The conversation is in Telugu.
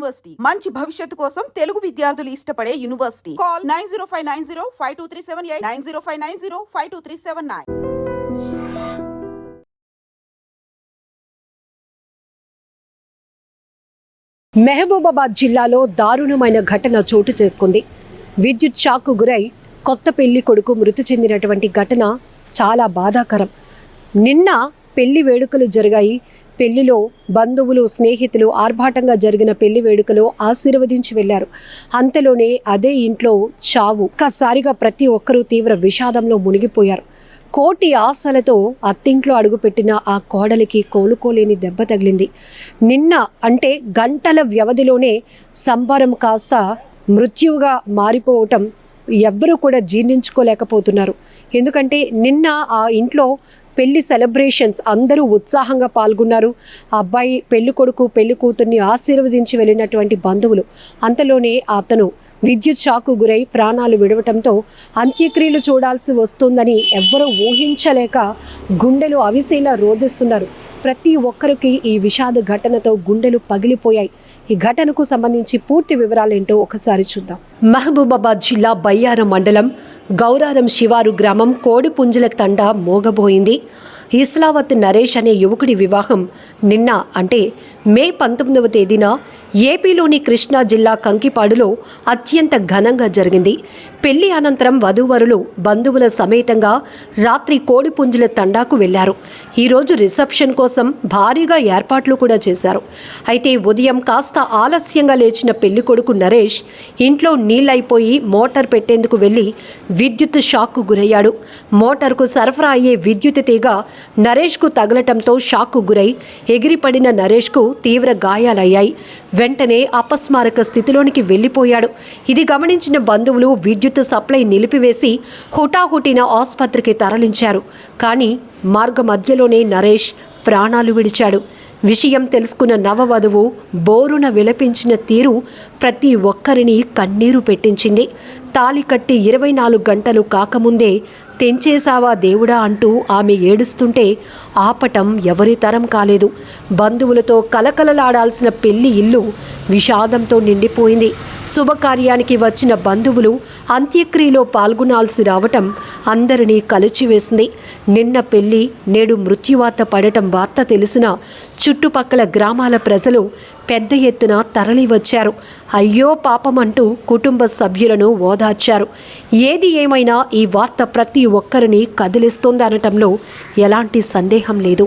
యూనివర్సిటీ. మంచి భవిష్యత్తు కోసం తెలుగు విద్యార్థులు ఇష్టపడే university. Call nine zero five nine zero five two three seven eight nine zero five nine zero five two three seven nine. Mahabubabad జిల్లాలో దారుణమైన ఘటన చోటు చేసుకుంది. విద్యుత్ షాక్కు గురై కొత్త పెళ్ళి కొడుకు మృతి చెందినటువంటి ఘటన చాలా బాధాకరం. నిన్న పెళ్ళి వేడుకలు జరిగాయి. పెళ్ళిలో బంధువులు స్నేహితులు ఆర్భాటంగా జరిగిన పెళ్ళి వేడుకలో ఆశీర్వదించి వెళ్ళారు అంతలోనే అదే ఇంట్లో చావు. ఒక్కసారిగా ప్రతి ఒక్కరూ తీవ్ర విషాదంలో మునిగిపోయారు. కోటి ఆశలతో అత్తింట్లో అడుగుపెట్టిన ఆ కోడలికి కోలుకోలేని దెబ్బ తగిలింది. నిన్న అంటే గంటల వ్యవధిలోనే సంబరం కాస్త మృత్యువుగా మారిపోవటం ఎవ్వరూ కూడా జీర్ణించుకోలేకపోతున్నారు. ఎందుకంటే నిన్న ఆ ఇంట్లో పెళ్ళి సెలబ్రేషన్స్ అందరూ ఉత్సాహంగా పాల్గొన్నారు. అబ్బాయి పెళ్ళి కొడుకు పెళ్ళి కూతుర్ని ఆశీర్వదించి వెళ్ళినటువంటి బంధువులు. అంతలోనే అతను విద్యుత్ షాకు గురై ప్రాణాలు విడవటంతో అంత్యక్రియలు చూడాల్సి వస్తుందని ఎవ్వరూ ఊహించలేక గుండెలు అవిసేలా రోధిస్తున్నారు. ప్రతి ఒక్కరికి ఈ విషాద ఘటనతో గుండెలు పగిలిపోయాయి. ఈ ఘటనకు సంబంధించి పూర్తి వివరాలేంటో ఒకసారి చూద్దాం. మహబూబాబాద్ జిల్లా బయ్యారం మండలం గౌరారం శివారు గ్రామం కోడిపుంజుల తండ మోగబోయింది. ఇస్లావత్ నరేష్ అనే యువకుడి వివాహం నిన్న అంటే మే పంతొమ్మిదవ తేదీన ఏపీలోని కృష్ణా జిల్లా కంకిపాడులో అత్యంత ఘనంగా జరిగింది. పెళ్ళి అనంతరం వధూవరులు బంధువుల సమేతంగా రాత్రి కోడిపుంజుల తండాకు వెళ్ళారు. ఈరోజు రిసెప్షన్ కోసం భారీగా ఏర్పాట్లు కూడా చేశారు. అయితే ఉదయం కాస్త ఆలస్యంగా లేచిన పెళ్ళి కొడుకు నరేష్ ఇంట్లో నీళ్ళైపోయి మోటార్ పెట్టేందుకు వెళ్ళి విద్యుత్ షాక్కు గురయ్యాడు. మోటార్కు సరఫరా అయ్యే విద్యుత్ తీగ నరేష్కు తగలటంతో షాక్కు గురై ఎగిరిపడిన నరేష్కు తీవ్ర గాయాలయ్యాయి. వెంటనే అపస్మారక స్థితిలోనికి వెళ్ళిపోయాడు ఇది గమనించిన బంధువులు విద్యుత్ సప్లై నిలిపివేసి హుటాహుటిన ఆసుపత్రికి తరలించారు. కానీ మార్గ మధ్యలోనే నరేష్ ప్రాణాలు విడిచాడు. విషయం తెలుసుకున్న నవవధువు బోరున విలపించిన తీరు ప్రతి ఒక్కరిని కన్నీరు పెట్టించింది. తాలి కట్టి ఇరవై నాలుగు గంటలు కాకముందే తెంచేశావా దేవుడా అంటూ ఆమె ఏడుస్తుంటే ఆపటం ఎవరి తరం కాలేదు. బంధువులతో కలకలలాడాల్సిన పెళ్ళి ఇల్లు విషాదంతో నిండిపోయింది. శుభకార్యానికి వచ్చిన బంధువులు అంత్యక్రియలో పాల్గొనాల్సి రావటం అందరినీ కలిచివేసింది. నిన్న పెళ్ళి నేడు మృత్యువార్త పడటం వార్త తెలిసిన చుట్టుపక్కల గ్రామాల ప్రజలు పెద్ద ఎత్తున తరలివచ్చారు అయ్యో పాపమంటూ కుటుంబ సభ్యులను ఓదార్చారు. ఏది ఏమైనా ఈ వార్త ప్రతి ఒక్కరిని కదిలిస్తుందనటంలో ఎలాంటి సందేహం లేదు.